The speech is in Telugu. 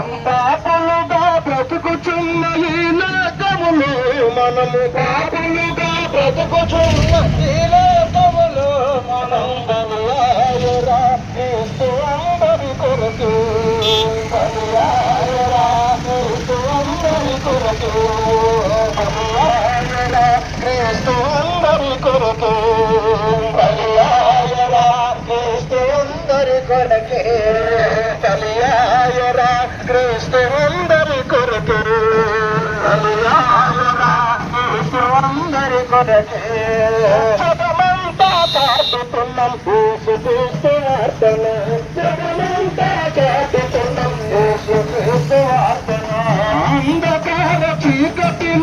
పాపముగా బ్రతుకుచున్న ఈ లోకములో మనము పాపముగా బ్రతుకుచున్న ఈ లోకములో మనందరులాయురా కొరకు. బలియాయురా క్రీస్తు కొరకు. బలియాయురా క్రీస్తు కొరకు. బలియాయురా క్రీస్తు అందరి కొరకే. బలియాయ कृष्ण अंदर कृष्ण अंदरि कराचा तोलम ख़ुश दु स्वासमुष दासी कटिम